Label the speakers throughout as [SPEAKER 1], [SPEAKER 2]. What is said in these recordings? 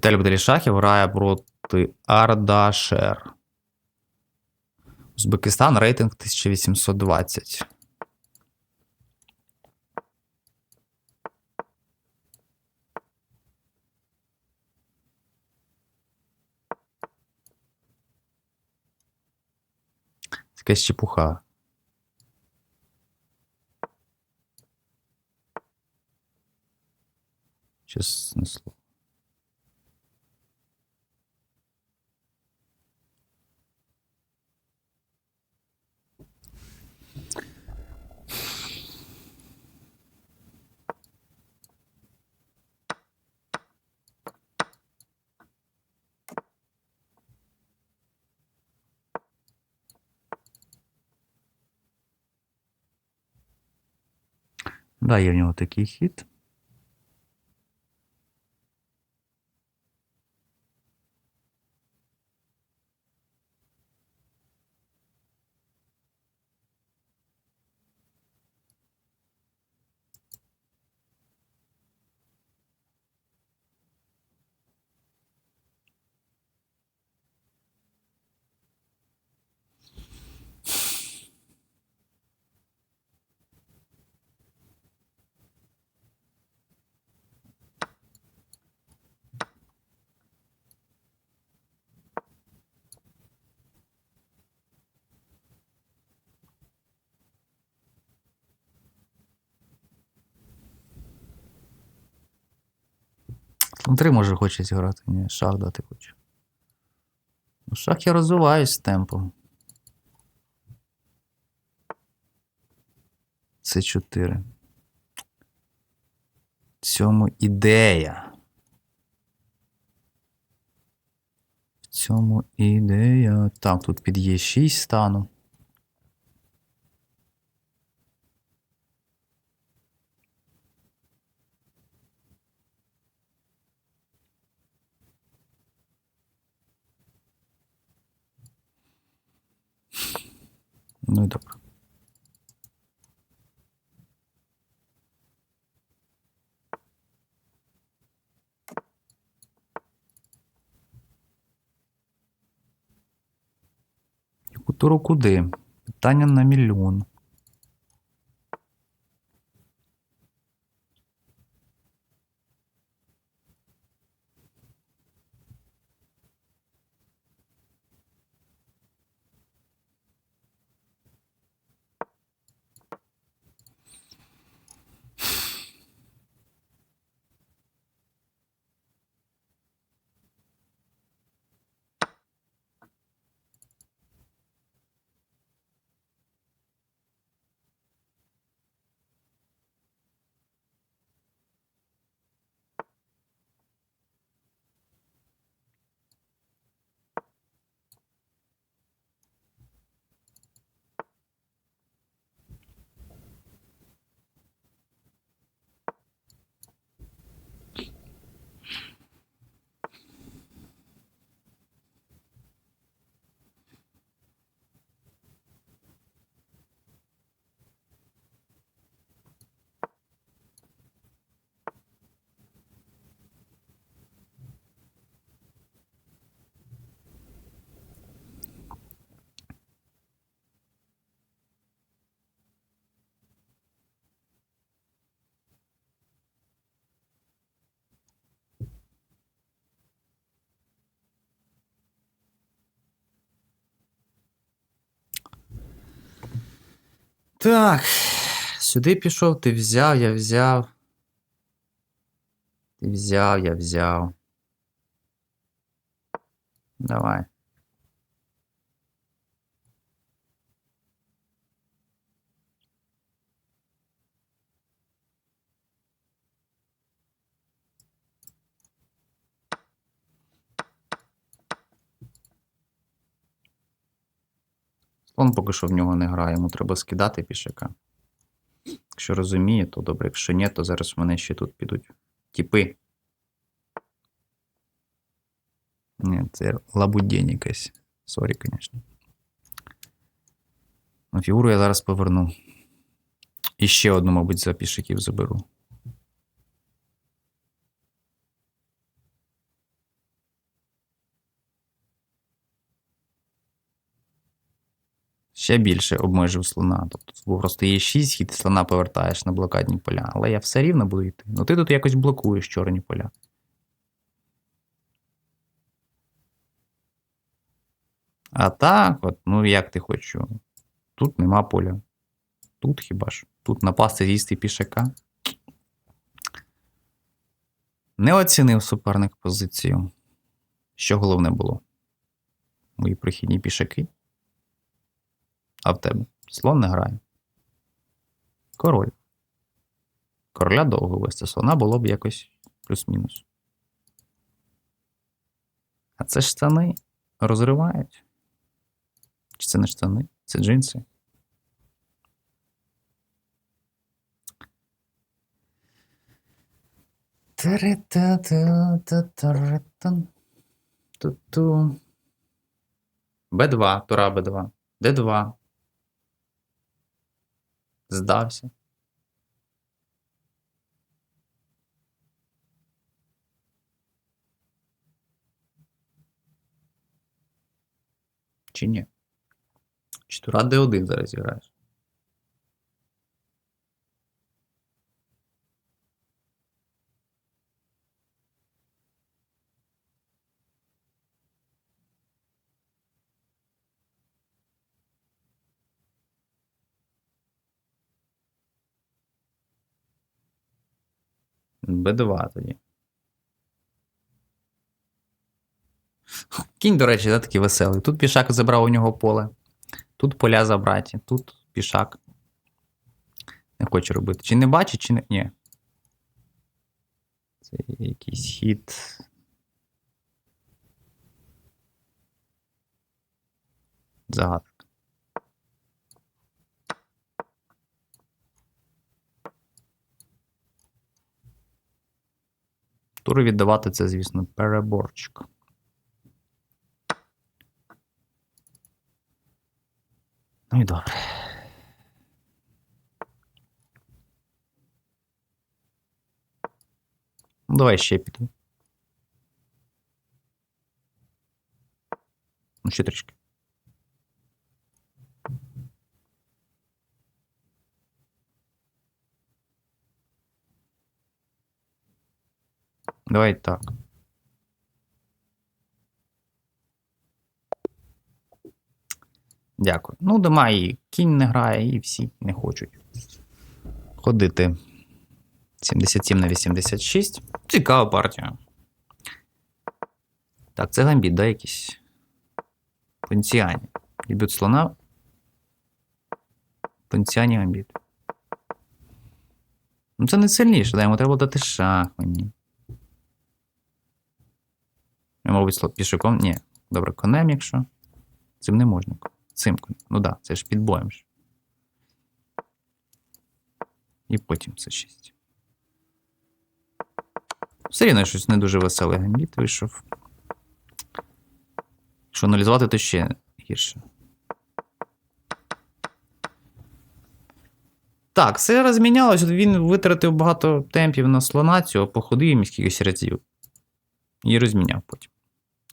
[SPEAKER 1] Віталій Баталій Шахів грає проти Ардашер. Узбекистан рейтинг 1820. Якась чепуха. Чесне слово. Да, є в нього такий хід. Слон 3 може хоче зіграти. Ні, шах дати хоче. Ну, шах я розвиваюсь з темпом. Це 4. В цьому ідея. В цьому ідея. Так, тут під Е6 стану. Ну і добре. Туру куди? Питання на мільйон. Так. Сюди пішов, ти взяв, я взяв. Ти взяв, я взяв. Давай. Слон поки що в нього не грає, йому треба скидати пішака. Якщо розуміє, то добре. Якщо ні, то зараз в мене ще тут підуть тіпи. Ні, це лабудень якась. Сорі, звісно. Ну, фігуру я зараз поверну. І ще одну, мабуть, за пішаків заберу. Ще більше обмежив слона. Тобто просто є 6 хід, і слона повертаєш на блокадні поля. Але я все рівно буду йти. Ну ти тут якось блокуєш чорні поля. А так, от, ну як ти хочеш. Тут нема поля. Тут хіба ж? Тут напасти з'їсти пішака. Не оцінив суперник позицію. Що головне було? Мої прихідні пішаки. А в тебе слон не грає. Король. Короля довго вести слона було б якось плюс-мінус. А це штани розривають. Чи це не штани? Це джинси. Б2, тура Б2. Д2. Здався. Чи ні? Чи тура Д1 зараз граєш? Б2 тоді. Кінь, до речі, да, такий веселий. Тут пішак забрав у нього поле. Тут поля забраті, тут пішак. Не хочу робити. Чи не бачить, чи не. Ні. Це якийсь хід. Загадка. Туру віддавати це, звісно, переборчик. Ну і добре. Ну, давай ще піду. Ну, ще трішки. Давай так. Дякую. Ну, дома і кінь не грає, і всі не хочуть ходити. 77 на 86. Цікава партія. Так, це гамбіт, да, якийсь? Пенціані. Дебют слона. Пенціані гамбіт. Ну, це не сильніше, да, йому треба дати шах мені. Я, мабуть, слот пішаком. Ні. Добре, конем, якщо. Цим не можна. Цим конем. Ну да, це ж під боєм. ж. І потім це 6. Все рівно щось не дуже веселий гамбіт вийшов. Якщо аналізувати, то ще гірше. Так, все розмінялось. Він витратив багато темпів на слона цього, походив їм кількось разів. І розміняв потім.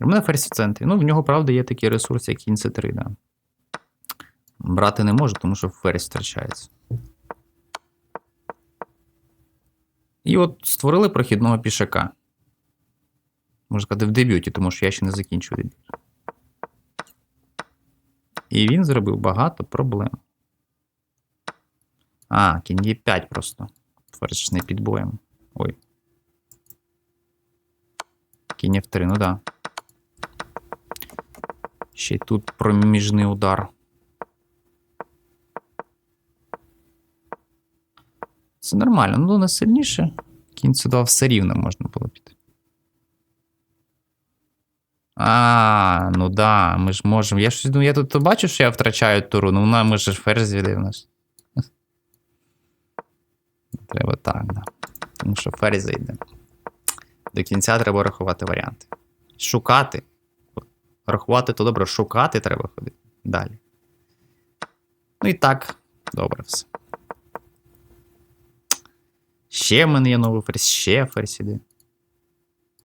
[SPEAKER 1] У мене ферзь в центрі. Ну, в нього, правда, є такі ресурси, як кінь c3, да. Брати не можу, тому що ферзь втрачається. І от створили прохідного пішака. Можна сказати, в дебюті, тому що я ще не закінчив дебют. І він зробив багато проблем. А, кінь є 5 просто. Ферзь не під боєм. Ой. Кінь F3, ну да. Ще й тут проміжний удар. Це нормально, ну не сильніше. Кінь сюди все рівно можна було піти. А, ну да, ми ж можемо. Я щось думаю, я тут бачу, що я втрачаю туру, ну на ми ж ферзь в нас. Треба так, да. Тому що ферзь зайде. До кінця треба рахувати варіанти. Шукати. Рахувати то добре, шукати треба ходити. Далі. Ну і так, добре все. Ще в мене є новий ферзь, ще ферзь іде.